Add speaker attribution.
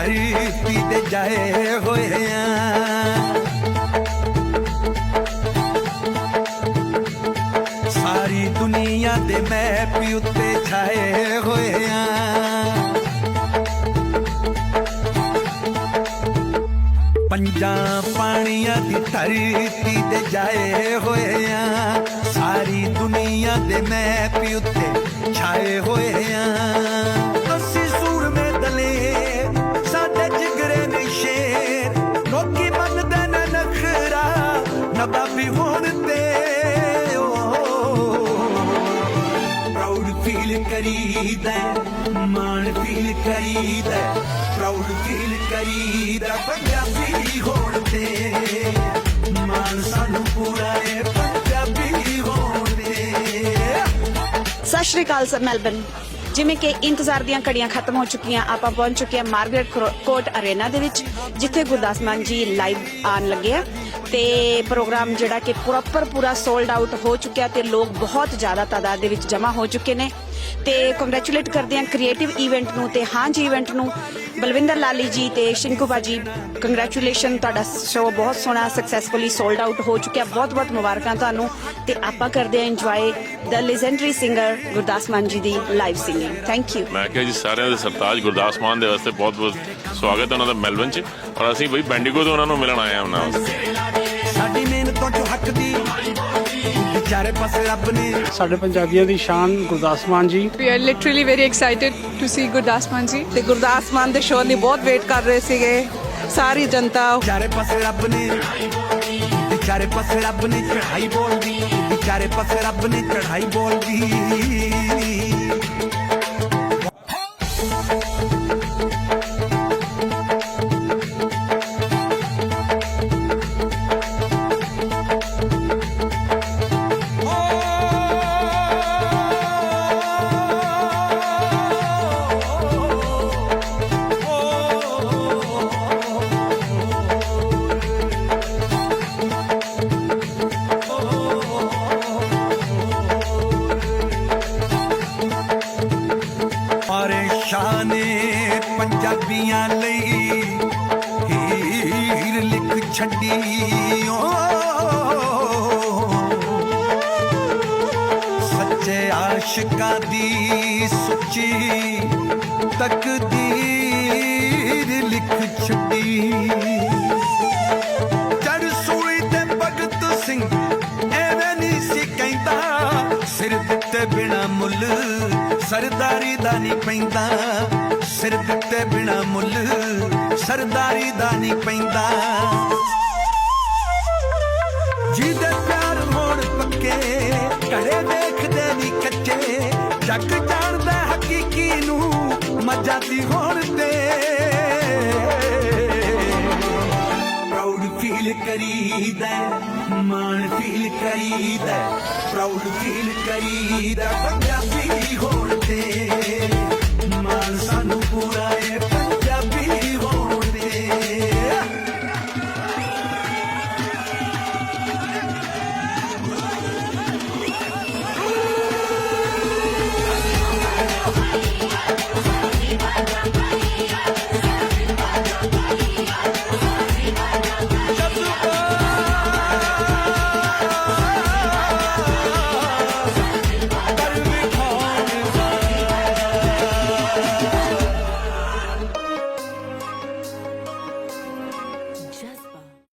Speaker 1: ਧਰਤੀ ਤੇ ਜਾਏ ਹੋਏ ਆ ਸਾਰੀ ਦੁਨੀਆ ਦੇ ਮੈਂ ਮੈਪ ਉੱਤੇ ਛਾਏ ਹੋਏ ਆ ਪੰਜਾਂ ਪਾਣੀਆਂ ਦੀ ਧਰਤੀ ਤੇ ਜਾਏ ਹੋਏ ਆ ਸਾਰੀ ਦੁਨੀਆ ਦੇ ਮੈਂ ਮੈਪ ਉੱਤੇ ਛਾਏ ਹੋਏ ਆ ਅਸੀਂ ਨਬਾਬੀ ਹੋਣ ਤੇ ਪ੍ਰਾਊਡ ਫੀਲ ਕਰੀਦਾ ਹੈ, ਮਾਣ ਫੀਲ ਕਰੀਦਾ ਪ੍ਰਾਊਡ ਫੀਲ ਕਰੀਦਾ ਪੰਜਾਬੀ ਹੋਣ ਤੇ ਮਾਣ ਸਾਨੂੰ ਪੂਰਾ ਹੈ ਪੰਜਾਬੀ ਹੋਣ ਤੇ।
Speaker 2: ਸਤਿ ਸ਼੍ਰੀ ਅਕਾਲ ਸਰ ਮੈਲਬਨ ਜਿਵੇਂ ਕਿ ਇੰਤਜ਼ਾਰ ਦੀਆਂ ਘੜੀਆਂ ਖਤਮ ਹੋ ਚੁੱਕੀਆਂ, ਆਪਾਂ ਪਹੁੰਚ ਚੁੱਕੇ ਹਾਂ ਮਾਰਗਰੇਟ ਕਰੋ- ਕੋਰਟ ਅਰੇਨਾ ਦੇ ਵਿੱਚ, ਜਿੱਥੇ ਗੁਰਦਾਸ ਮਾਨ ਜੀ ਲਾਈਵ ਆਉਣ ਲੱਗੇ ਆ। ਤੇ ਪ੍ਰੋਗਰਾਮ ਜਿਹੜਾ ਕਿ ਪ੍ਰੋਪਰ ਪੂਰਾ ਸੋਲਡ ਆਊਟ ਹੋ ਚੁੱਕਿਆ ਤੇ ਲੋਕ ਬਹੁਤ ਜ਼ਿਆਦਾ ਤਾਦਾਦ ਦੇ ਵਿੱਚ ਜਮ੍ਹਾਂ ਹੋ ਚੁੱਕੇ ਨੇ। ਤੇ ਕੰਗ੍ਰੈਚੁਲੇਟ ਕਰਦੇ ਹਾਂ ਕ੍ਰੀਏਟਿਵ ਇਵੈਂਟ ਨੂੰ ਤੇ ਹਾਂ ਜੀ ਇਵੈਂਟ ਨੂੰ ਬਲਵਿੰਦਰ ਲਾਲੀ ਜੀ ਤੇ ਸ਼ਿੰਕੂ ਬਾਜੀ ਕੰਗ੍ਰੈਚੁਲੇਸ਼ਨ ਤੁਹਾਡਾ ਸ਼ੋਅ ਬਹੁਤ ਸੋਹਣਾ ਸਕਸੈਸਫੁਲੀ ਸੋਲਡ ਆਊਟ ਹੋ ਚੁੱਕਿਆ ਬਹੁਤ ਬਹੁਤ ਮੁਬਾਰਕਾਂ ਤੁਹਾਨੂੰ ਤੇ ਆਪਾਂ ਕਰਦੇ ਹਾਂ enjoy the legendary singer Gurdas Maan ji the live singing thank you
Speaker 3: ਮੈਂ ਕਿਹਾ ਜੀ ਸਾਰਿਆਂ ਦੇ ਸਰਤਾਜ ਗੁਰਦਾਸ ਮਾਨ ਦੇ ਵਾਸਤੇ ਬਹੁਤ ਬਹੁਤ ਸਵਾਗਤ ਹੈ ਉਹਨਾਂ ਦਾ ਮੈਲਬਨ ਚ ਔਰ ਅਸੀਂ ਬਈ ਬੈਂਡੀਗੋ ਤੋਂ ਉਹਨਾਂ ਨੂੰ ਮਿਲਣ ਆਏ ਹਾਂ ਉਹਨਾਂ
Speaker 1: ਸਾਡੀ ਮਿਹਨਤੋਂ ਜੋ ਹੱਕ ਦੀ ਵਿਚਾਰੇ ਪਾਸੇ ਰੱਬ ਨੇ।
Speaker 4: ਸਾਡੇ ਪੰਜਾਬੀਆਂ ਦੀ ਸ਼ਾਨ ਗੁਰਦਾਸ ਮਾਨ ਜੀ।
Speaker 5: We are literally very excited to see Gurdas Manji.
Speaker 6: ਤੇ ਗੁਰਦਾਸ ਮਾਨ ਦੇ ਸ਼ੋਅ ਦੀ ਬਹੁਤ ਵੇਟ ਕਰ ਰਹੇ ਸੀਗੇ। ਸਾਰੀ ਜਨਤਾ।
Speaker 1: ਵਿਚਾਰੇ ਪਾਸੇ ਰੱਬ ਨੇ। ਵਿਚਾਰੇ ਪਾਸੇ ਰੱਬ ਨੇ ਚੜਾਈ ਬੋਲਦੀ। ਵਿਚਾਰੇ ਪਾਸੇ ਰੱਬ ਨੇ ਚੜਾਈ ਬੋਲਦੀ। ਪਰੇਸ਼ਾਨੇ ਪੰਜਾਬੀਆਂ ਲਈ ਹੀਰ ਲਿਖ ਛੱਡੀ ਓ। ਸੱਚੇ ਆਸ਼ਿਕਾਂ ਦੀ ਸੁੱਚੀ ਤਕਦੀਰ ਲਿਖ ਛੱਡੀ। ਸਰਦਾਰੀ ਦਾ ਨਹੀਂ ਪੈਂਦਾ। ਸਿਰ ਦਿੱਤੇ ਬਿਨਾ ਮੁੱਲ ਸਰਦਾਰੀ ਦਾ ਨਹੀਂ ਪੈਂਦਾ। ਜਿਹਦੇ ਪਿਆਰ ਹੋਣ ਪੱਕੇ ਘਰੇ ਦੇਖਦੇ ਨਹੀਂ ਕੱਚੇ। ਜੱਗ ਜਾਣਦਾ ਹਕੀਕੀ ਨੂੰ ਮਜਾਦੀ ਹੋਣ ਤੇ। ਪ੍ਰਾਊਡ ਫੀਲ ਕਰੀਦਾ, ਮਾਣ ਫੀਲ ਕਰੀਦਾ ਪ੍ਰਾਊਡ ਫੀਲ ਕਰੀਦਾ। ਪੰਜਾਬੀ ਹੋਣ ਤੇ ਮਾਣ ਸਾਨੂੰ ਪੂਰਾ ਹੈ